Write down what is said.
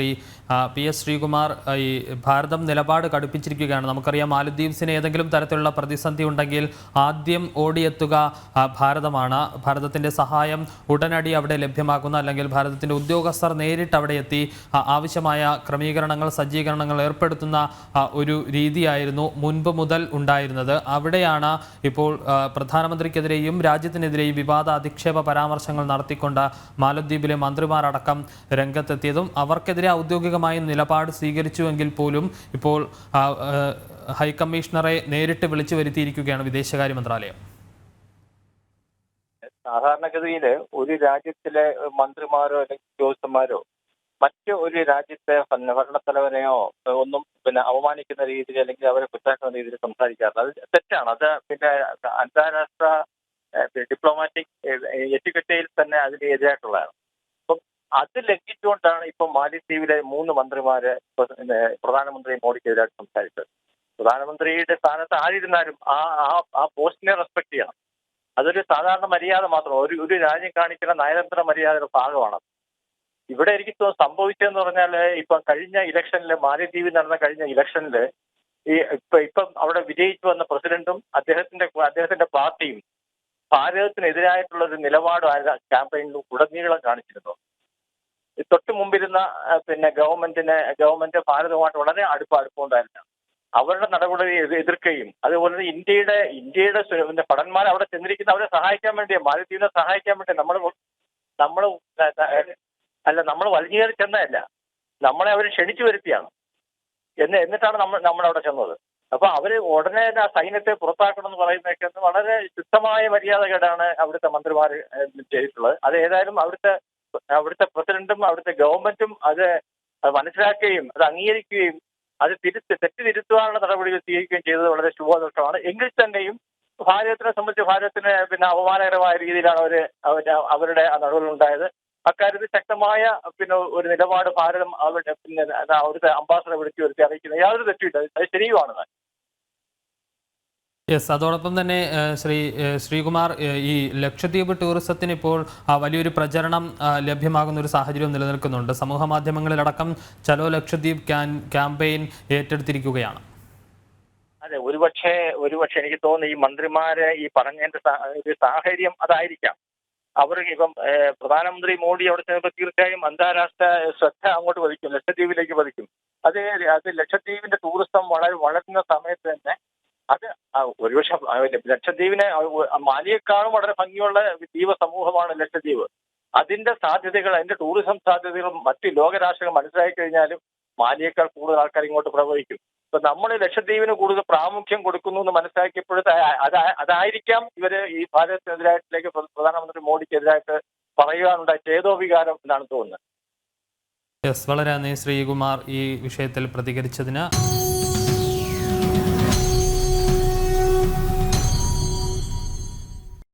Shri P S Sreekumar ഈ ഭാരതം നിലപാട് കടുപ്പിച്ചിരിക്കുകയാണ്. നമുക്കറിയാം മാലദ്വീപ്സിന് ഏതെങ്കിലും തരത്തിലുള്ള പ്രതിസന്ധി ഉണ്ടെങ്കിൽ ആദ്യം ഓടിയെത്തുക ഭാരതമാണ്. ഭാരതത്തിന്റെ സഹായം ഉടനടി അവിടെ ലഭ്യമാക്കുന്ന അല്ലെങ്കിൽ ഭാരതത്തിന്റെ ഉദ്യോഗസ്ഥർ നേരിട്ട് അവിടെ എത്തി ആവശ്യമായ ക്രമീകരണങ്ങൾ സജ്ജീകരണങ്ങൾ ഏർപ്പെടുത്തുന്ന ഒരു രീതിയായിരുന്നു മുൻപ് മുതൽ ഉണ്ടായിരുന്നത്. അവിടെയാണ് ഇപ്പോൾ പ്രധാനമന്ത്രിക്കെതിരെയും രാജ്യത്തിനെതിരെയും വിവാദ അധിക്ഷേപ പരാമർശങ്ങൾ നടത്തിക്കൊണ്ട് മാലദ്വീപിലെ മന്ത്രിമാരടക്കം രംഗത്തെത്തിയതും അവർക്കെതിരെ ഔദ്യോഗികമായി നിലപാട് സ്വീകരിച്ചുവെങ്കിൽ പോലും ഇപ്പോൾ ഹൈക്കമ്മീഷണറെ നേരിട്ട് വിളിച്ചു വരുത്തിയിരിക്കുകയാണ് വിദേശകാര്യ മന്ത്രാലയം. സാധാരണഗതിയിൽ ഒരു രാജ്യത്തിലെ മന്ത്രിമാരോ അല്ലെങ്കിൽ ഉദ്യോഗസ്ഥന്മാരോ മറ്റു ഒരു രാജ്യത്തെ ഭരണ- ഭരണത്തലവനെയോ ഒന്നും പിന്നെ അവമാനിക്കുന്ന രീതിയിൽ അല്ലെങ്കിൽ അവരെ കുറ്റാക്കുന്ന രീതിയിൽ സംസാരിക്കാറില്ല. അത് തെറ്റാണ്. അത് പിന്നെ അന്താരാഷ്ട്ര ഡിപ്ലോമാറ്റിക് എറ്റുകെട്ടയിൽ തന്നെ അതിന് എതിരായിട്ടുള്ളതാണ്. അത് ലംഘിച്ചുകൊണ്ടാണ് ഇപ്പൊ മാലിദ്വീപിലെ മൂന്ന് മന്ത്രിമാര് പ്രധാനമന്ത്രി മോഡിക്കെതിരായിട്ട് സംസാരിച്ചത്. പ്രധാനമന്ത്രിയുടെ സ്ഥാനത്ത് ആരിരുന്നാലും ആ ആ- ആ പോസ്റ്റിനെ റെസ്പെക്ട് ചെയ്യണം. അതൊരു സാധാരണ മര്യാദ മാത്രം. ഒരു ഒരു രാജ്യം കാണിക്കുന്ന നയതന്ത്ര മര്യാദയുടെ ഭാഗമാണ് ഇവിടെ എനിക്ക് സംഭവിച്ചതെന്ന് പറഞ്ഞാൽ ഇപ്പൊ കഴിഞ്ഞ ഇലക്ഷനിൽ മാലിദ്വീപിൽ നടന്ന കഴിഞ്ഞ ഇലക്ഷനിൽ ഈ ഇപ്പൊ ഇപ്പം അവിടെ വിജയിച്ചു വന്ന പ്രസിഡന്റും അദ്ദേഹത്തിന്റെ അദ്ദേഹത്തിന്റെ പാർട്ടിയും ഭാരതത്തിനെതിരായിട്ടുള്ള ഒരു നിലപാട് ക്യാമ്പയിനിൽ ഉടനീളം കാണിച്ചിരുന്നു തൊട്ട് മുമ്പിരുന്ന പിന്നെ ഗവൺമെന്റിനെ ഗവൺമെന്റ് ഭാരതവുമായിട്ട് വളരെ അടുപ്പം അടുപ്പമുണ്ടായിരുന്നു അവരുടെ നടപടി എതിർക്കുകയും അതുപോലെ തന്നെ ഇന്ത്യയുടെ ഇന്ത്യയുടെ ഭടന്മാർ അവിടെ ചെന്നിരിക്കുന്ന അവരെ സഹായിക്കാൻ വേണ്ടിയാ മാലദ്വീപിനെ സഹായിക്കാൻ വേണ്ടി നമ്മൾ നമ്മൾ അല്ല നമ്മൾ വലിഞ്ഞേറി ചെന്നതല്ല. നമ്മളെ അവർ ക്ഷണിച്ചു വരുത്തിയാണ്. എന്ന് എന്നിട്ടാണ് നമ്മൾ നമ്മൾ അവിടെ ചെന്നത്. അപ്പൊ അവർ ഉടനെ ആ സൈന്യത്തെ പുറത്താക്കണം എന്ന് പറയുന്നതൊക്കെ വളരെ ശുദ്ധമായ മര്യാദകേടാണ് അവിടുത്തെ മന്ത്രിമാർ ചെയ്തിട്ടുള്ളത്. അത് ഏതായാലും അവിടുത്തെ അവിടുത്തെ പ്രസിഡന്റും അവിടുത്തെ ഗവൺമെന്റും അത് മനസ്സിലാക്കുകയും അത് അംഗീകരിക്കുകയും അത് തിരുത്ത് തെറ്റ് തിരുത്തുവാനുള്ള നടപടികൾ സ്വീകരിക്കുകയും ചെയ്തത് വളരെ ശുഭദോഷമാണ്. എങ്കിൽ തന്നെയും ഭാരതത്തിനെ സംബന്ധിച്ച് ഭാരതത്തിന് പിന്നെ അപമാനകരമായ രീതിയിലാണ് അവർ അവരുടെ നടപടികൾ ഉണ്ടായത് അക്കാര്യത്തിൽ ശക്തമായ പിന്നെ ഒരു നിലപാട് ഭാരതം അവരുടെ പിന്നെ അവിടുത്തെ അംബാസഡറെ വിളിച്ചു വരുത്തി അറിയിക്കുന്നത് യാതൊരു തെറ്റുമില്ല. അത് ശരിയുമാണ്. യെസ് അതോടൊപ്പം തന്നെ ശ്രീ ശ്രീകുമാർ ഈ ലക്ഷദ്വീപ് ടൂറിസത്തിന് ഇപ്പോൾ വലിയൊരു പ്രചരണം ലഭ്യമാകുന്ന ഒരു സാഹചര്യം നിലനിൽക്കുന്നുണ്ട്. സമൂഹ മാധ്യമങ്ങളിലടക്കം ചലോ ലക്ഷദ്വീപ് ക്യാമ്പയിൻ ഏറ്റെടുത്തിരിക്കുകയാണ്. അതെ ഒരുപക്ഷെ ഒരുപക്ഷെ എനിക്ക് തോന്നുന്നു ഈ മന്ത്രിമാരെ ഈ പറഞ്ഞതിന്റെ ഒരു സാഹചര്യം അതായിരിക്കാം. അവർ ഇപ്പം പ്രധാനമന്ത്രി മോഡി അവിടെ ചെന്നപ്പോൾ തീർച്ചയായും അന്താരാഷ്ട്ര ശ്രദ്ധ അങ്ങോട്ട് പതിക്കും ലക്ഷദ്വീപിലേക്ക് പതിക്കും. അത് അത് ലക്ഷദ്വീപിന്റെ ടൂറിസം വളരെ വളരുന്ന സമയത്ത് തന്നെ അത് ഒരുപക്ഷെ ലക്ഷദ്വീപിനെ മാലിയേക്കാളും വളരെ ഭംഗിയുള്ള ദ്വീപ സമൂഹമാണ് ലക്ഷദ്വീപ്. അതിന്റെ സാധ്യതകൾ അതിന്റെ ടൂറിസം സാധ്യതകൾ മറ്റ് ലോകരാഷ്ട്രങ്ങൾ മനസ്സിലാക്കി കഴിഞ്ഞാലും മാലിയേക്കാൾ കൂടുതൽ ആൾക്കാർ ഇങ്ങോട്ട് പ്രവഹിക്കും. ഇപ്പൊ നമ്മൾ ലക്ഷദ്വീപിന് കൂടുതൽ പ്രാമുഖ്യം കൊടുക്കുന്നു എന്ന് മനസ്സിലാക്കിയപ്പോഴത്തെ അതാ- അതായിരിക്കാം ഇവർ ഈ ഭാരതത്തിനെതിരായിട്ടിലേക്ക് പ്ര- പ്രധാനമന്ത്രി മോഡിക്കെതിരായിട്ട് പറയുവാനുണ്ടായ ചേതോവികാരം എന്നാണ് തോന്നുന്നത്. യെസ് വളരെ നന്ദി ശ്രീകുമാർ ഈ വിഷയത്തിൽ പ്രതികരിച്ചതിന്.